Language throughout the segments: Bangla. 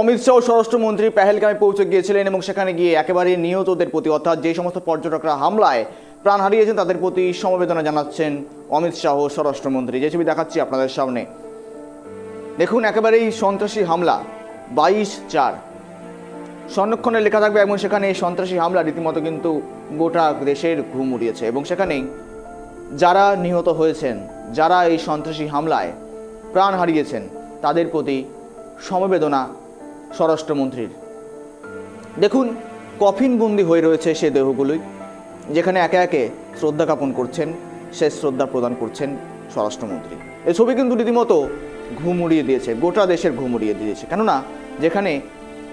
অমিত শাহ স্বরাষ্ট্রমন্ত্রী পেহেলগামে পৌঁছে গিয়েছিলেন এবং সেখানে গিয়ে একেবারে নিহতদের প্রতি, অর্থাৎ যে সমস্ত পর্যটকরা হামলায় প্রাণ হারিয়েছেন, তাদের প্রতি সমবেদনা জানাচ্ছেন অমিত শাহ স্বরাষ্ট্রমন্ত্রী। যে ছবি দেখাচ্ছি আপনাদের সামনে। দেখুন, একেবারেই সন্ত্রাসী হামলা, বাইশ চার। সংরক্ষণে লেখা থাকবে এবং সেখানে এই সন্ত্রাসী হামলা রীতিমতো কিন্তু গোটা দেশের ঘুম উড়িয়েছে এবং সেখানেই যারা নিহত হয়েছেন, যারা এই সন্ত্রাসী হামলায় প্রাণ হারিয়েছেন, তাদের প্রতি সমবেদনা স্বরাষ্ট্রমন্ত্রীর। দেখুন কফিনবন্দি হয়ে রয়েছে সে দেহগুলোই, যেখানে একে একে শ্রদ্ধা জ্ঞাপন করছেন, শেষ শ্রদ্ধা প্রদান করছেন স্বরাষ্ট্রমন্ত্রী। এই ছবি কিন্তু রীতিমতো ঘুম উড়িয়ে দিয়েছে, গোটা দেশের ঘুম উড়িয়ে দিয়েছে। কেননা, যেখানে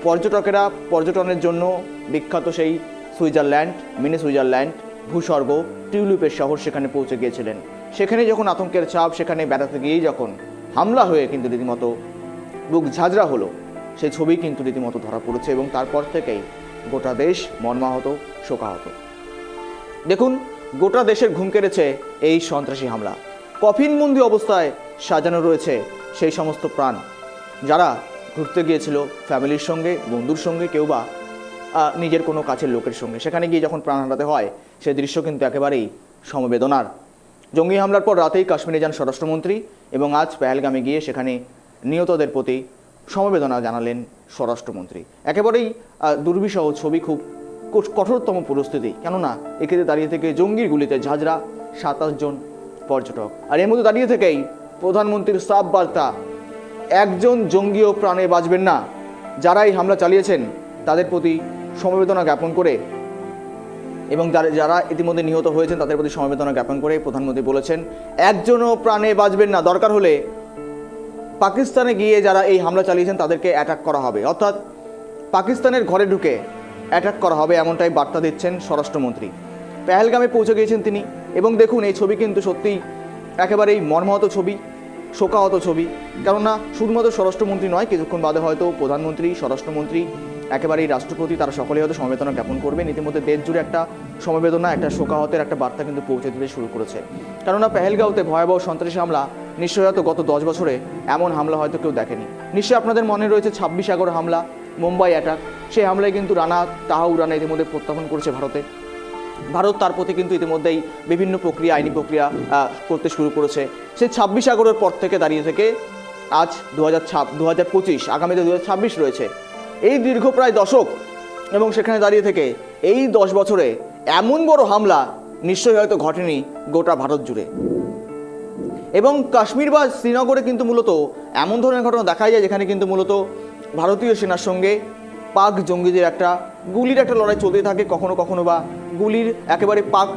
পর্যটকেরা পর্যটনের জন্য বিখ্যাত সেই সুইজারল্যান্ড, মিনি সুইজারল্যান্ড, ভূস্বর্গ, টিউলিপের শহর সেখানে পৌঁছে গিয়েছিলেন। সেখানে যখন আতঙ্কের চাপ সেখানে বেড়াতে গিয়েই যখন হামলা হয়ে কিন্তু রীতিমতো বুক ঝাঁঝরা হলো সেই ছবি কিন্তু রীতিমতো ধরা পড়েছে এবং তারপর থেকেই গোটা দেশ মর্মাহত, শোকাহত। দেখুন, গোটা দেশের ঘুম কেড়েছে এই সন্ত্রাসী হামলা। কফিনবন্দি অবস্থায় সাজানো রয়েছে সেই সমস্ত প্রাণ। যারা ঘুরতে গিয়েছিল ফ্যামিলির সঙ্গে, বন্ধুর সঙ্গে, কেউ বা নিজের কোনো কাছের লোকের সঙ্গে। সেখানে গিয়ে যখন প্রাণ হারাতে হয় সেই দৃশ্য কিন্তু একেবারেই সমবেদনার। জঙ্গি হামলার পর রাতেই কাশ্মীরে যান স্বরাষ্ট্রমন্ত্রী এবং আজ পেহেলগামে গিয়ে সেখানে নিহতদের প্রতি সমবেদনা জানালেন স্বরাষ্ট্রমন্ত্রী। একেবারেই দুর্বিষহ ছবি, খুব কঠোরতম পরিস্থিতি কেননা এক্ষেত্রে দাঁড়িয়ে থেকে জঙ্গির গুলিতে ঝাঁঝরা সাতাশ জন পর্যটক। আর এর মধ্যে দাঁড়িয়ে থেকেই প্রধানমন্ত্রীর সাব বার্তা একজন জঙ্গিও প্রাণে বাঁচবেন না। যারাই হামলা চালিয়েছেন, তাদের প্রতি সমবেদনা জ্ঞাপন করে এবং যারা ইতিমধ্যে নিহত হয়েছেন, তাদের প্রতি সমবেদনা জ্ঞাপন করে প্রধানমন্ত্রী বলেছেন, একজনও প্রাণে বাঁচবেন না। দরকার হলে পাকিস্তানে গিয়ে যারা এই হামলা চালিয়েছেন, তাদেরকে অ্যাটাক করা হবে। অর্থাৎ পাকিস্তানের ঘরে ঢুকে অ্যাটাক করা হবে এমনটাই বার্তা দিচ্ছেন স্বরাষ্ট্রমন্ত্রী। পেহেলগামে পৌঁছে গিয়েছেন তিনি এবং দেখুন, এই ছবি কিন্তু সত্যিই একেবারেই মর্মাহত ছবি, শোকাহত ছবি। কেননা, শুধুমাত্র স্বরাষ্ট্রমন্ত্রী নয়, কিছুক্ষণ বাদে হয়তো প্রধানমন্ত্রী, স্বরাষ্ট্রমন্ত্রী, একেবারেই রাষ্ট্রপতি, তারা সকলেই হয়তো সমবেদনা জ্ঞাপন করবেন। ইতিমধ্যে দেশ জুড়ে একটা সমবেদনা, একটা শোকাহতের একটা বার্তা কিন্তু পৌঁছে দিতে শুরু করেছে। কেননা, পেহেলগাঁওতে ভয়াবহ সন্ত্রাসী হামলা নিশ্চয়ই হয়তো গত দশ বছরে এমন হামলা হয়তো কেউ দেখেনি। নিশ্চয়ই আপনাদের মনে রয়েছে ছাব্বিশ আগর হামলা, মুম্বাই অ্যাটাক সেই হামলায় কিন্তু রানা তাহাউ রানা ইতিমধ্যে প্রত্যাখ্যান করেছে ভারতে। ভারত তার প্রতি কিন্তু ইতিমধ্যেই বিভিন্ন প্রক্রিয়া, আইনি প্রক্রিয়া করতে শুরু করেছে। সেই ছাব্বিশ আগরের পর থেকে দাঁড়িয়ে থেকে আজ দু হাজার ছাব দু হাজার পঁচিশ, আগামীতে দু হাজার ছাব্বিশ রয়েছে। এই দীর্ঘ প্রায় দশক এবং সেখানে দাঁড়িয়ে থেকে এই দশ বছরে এমন বড় হামলা নিশ্চয়ই হয়তো ঘটেনি গোটা ভারত জুড়ে। এবং কাশ্মীর বা শ্রীনগরে কিন্তু মূলত এমন ধরনের ঘটনা দেখা যায় যেখানে কিন্তু মূলত ভারতীয় সেনার সঙ্গে পাক জঙ্গিদের একটা গুলির একটা লড়াই চলতে থাকে। কখনো কখনো বা গুলির একেবারে পাক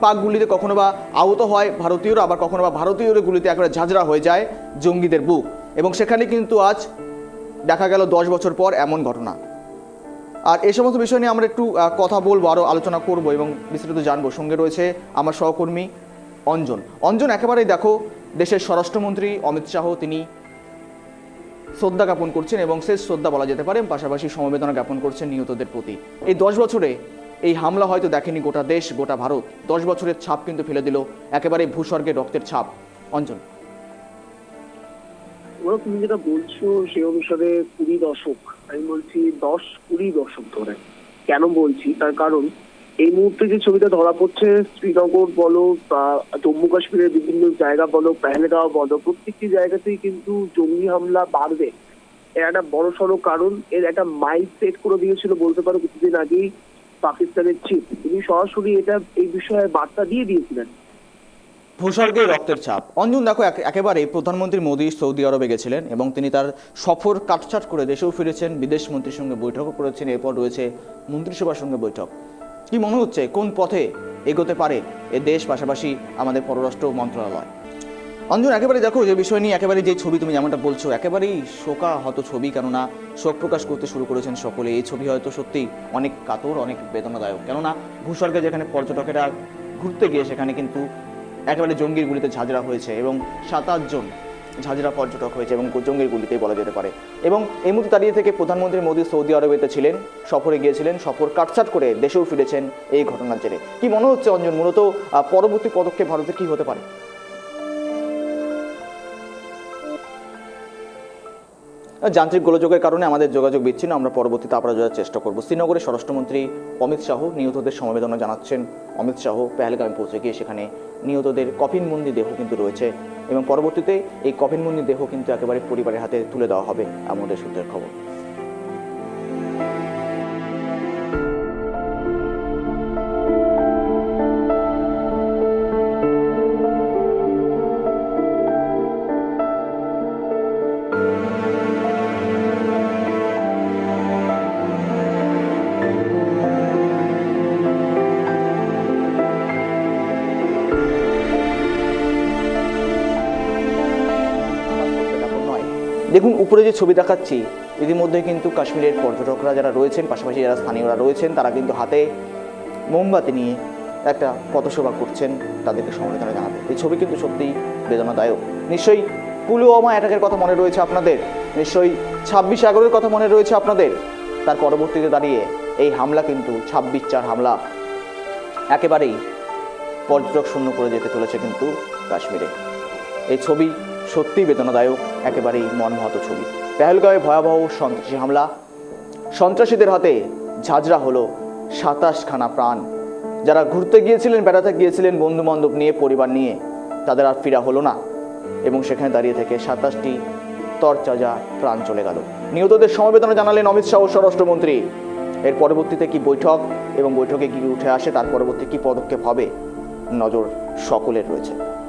পাক গুলিতে কখনো বা আহত হয় ভারতীয়রা, আবার কখনো বা ভারতীয়দের গুলিতে একেবারে ঝাঁঝরা হয়ে যায় জঙ্গিদের বুক। এবং সেখানে কিন্তু আজ দেখা গেল দশ বছর পর এমন ঘটনা। আর এই সমস্ত বিষয় নিয়ে আমরা একটু কথা বলব আরও আলোচনা করব এবং বিস্তারিত জানব। সঙ্গে রয়েছে আমার সহকর্মী অঞ্জন। অঞ্জন একেবারেই দেখো, দেশের স্বরাষ্ট্রমন্ত্রী অমিত শাহ তিনি শ্রদ্ধা জ্ঞাপন করছেন এবং শেষ শ্রদ্ধা বলা যেতে পারে, পাশাপাশি সমবেদনা জ্ঞাপন করছেন নিহতদের প্রতি। এই দশ বছরে এই হামলা হয়তো দেখেনি গোটা দেশ, গোটা ভারত। দশ বছরের ছাপ কিন্তু ফেলে দিল একেবারে ভূস্বর্গের রক্তের ছাপ। অঞ্জন। ওরা তুমি যেটা বলছো সে অনুসারে কুড়ি দশক, আমি বলছি দশ কুড়ি দশক ধরে। কেন বলছি? তার কারণ এই মুহূর্তে যে ছবিটা ধরা পড়ছে, শ্রীনগর বলো বা জম্মু কাশ্মীরের বিভিন্ন জায়গা বলো, পেহেলগাঁও বলো, প্রত্যেকটি জায়গাতেই কিন্তু জঙ্গি হামলা বাড়বে। এর একটা বড় সড়ো কারণ, এর একটা মাইল সেট করে দিয়েছিল বলতে পারো কিছুদিন আগেই পাকিস্তানের চিফ তিনি সরাসরি এটা, এই বিষয়ে বার্তা দিয়ে দিয়েছিলেন। ভূস্বর্গের রক্তের ছাপ অঞ্জন, দেখো, এক- একেবারে প্রধানমন্ত্রী মোদী সৌদি আরবে গেছিলেন এবং তিনি তার সফর কাটছাট করে দেশেও ফিরেছেন, বিদেশ মন্ত্রীর সঙ্গে বৈঠকও করেছেন। এরপর রয়েছে মন্ত্রিসভার সঙ্গে বৈঠক। কি মনে হচ্ছে কোন পথে এগোতে পারে এ দেশ পাশাপাশি আমাদের পররাষ্ট্র মন্ত্রণালয়? অঞ্জন একেবারে দেখো যে বিষয় নিয়ে একেবারে যে ছবি তুমি যেমনটা বলছো, একেবারেই শোকাহত ছবি, কেননা শোক প্রকাশ করতে শুরু করেছেন সকলে। এই ছবি হয়তো সত্যি অনেক কাতর, অনেক বেদনাদায়ক। কেননা ভূস্বর্গে যেখানে পর্যটকেরা ঘুরতে গিয়ে, সেখানে কিন্তু একেবারে জঙ্গির গুলিতে ঝাঁঝরা হয়েছে এবং সাতাশ জন ঝাঁঝরা পর্যটক হয়েছে এবং জঙ্গির গুলিতেই বলা যেতে পারে। এবং এই মুহূর্তে দাঁড়িয়ে থেকে প্রধানমন্ত্রী মোদী সৌদি আরবেতে ছিলেন, সফরে গিয়েছিলেন, সফর কাটছাট করে দেশেও ফিরেছেন এই ঘটনার জেরে। কি মনে হচ্ছে অঞ্জন, মূলত পরবর্তী পদক্ষেপ ভারতের কি হতে পারে? যান্ত্রিক গোলযোগের কারণে আমাদের যোগাযোগ বিচ্ছিন্ন, আমরা পরবর্তীতে আপনারা যাওয়ার চেষ্টা করব। শ্রীনগরে স্বরাষ্ট্রমন্ত্রী অমিত শাহ নিহতদের সমবেদনা জানাচ্ছেন। অমিত শাহ পেহেলগামে পৌঁছে গিয়ে সেখানে নিহতদের কফিনবন্দি দেহ কিন্তু রয়েছে। এবং পরবর্তীতে এই কফিনবন্দি দেহ কিন্তু একেবারে পরিবারের হাতে তুলে দেওয়া হবে আমাদের সূত্রের খবর। দেখুন, উপরে যে ছবি দেখাচ্ছি, ইতিমধ্যে কিন্তু কাশ্মীরের পর্যটকরা যারা রয়েছেন, পাশাপাশি যারা স্থানীয়রা রয়েছেন, তারা কিন্তু হাতে মোমবাতি নিয়ে একটা পথসভা করছেন, তাদেরকে সমবেদনা জানাতে। এই ছবি কিন্তু সত্যিই বেদনাদায়ক। নিশ্চয়ই পুলওয়ামা অ্যাটাকের কথা মনে রয়েছে আপনাদের? নিশ্চয়ই ছাব্বিশ এগারোর কথা মনে রয়েছে আপনাদের? তার পরবর্তীতে দাঁড়িয়ে এই হামলা কিন্তু ছাব্বিশ চার হামলা। একেবারেই পর্যটক শূন্য করে যেতে চলেছে কিন্তু কাশ্মীরে। এই ছবি সত্যিই বেদনাদায়ক, একেবারেই মনমহত ছবি। পেহেলগাঁওয়ে ভয়াবহ সন্ত্রাসী হামলা। সন্ত্রাসীদের হাতে ঝাঁঝরা হলো সাতাশখানা প্রাণ। যারা ঘুরতে গিয়েছিলেন, বেড়াতে গিয়েছিলেন বন্ধু বান্ধব নিয়ে, পরিবার নিয়ে, তাদের আর ফিরা হলো না। এবং সেখানে দাঁড়িয়ে থেকে সাতাশটি তরচাজা প্রাণ চলে গেল। নিহতদের সমবেদনা জানালেন অমিত শাহ স্বরাষ্ট্রমন্ত্রী। এর পরবর্তীতে কি বৈঠক এবং বৈঠকে কি উঠে আসে, তার পরবর্তী কি পদক্ষেপ হবে, নজর সকলের রয়েছে।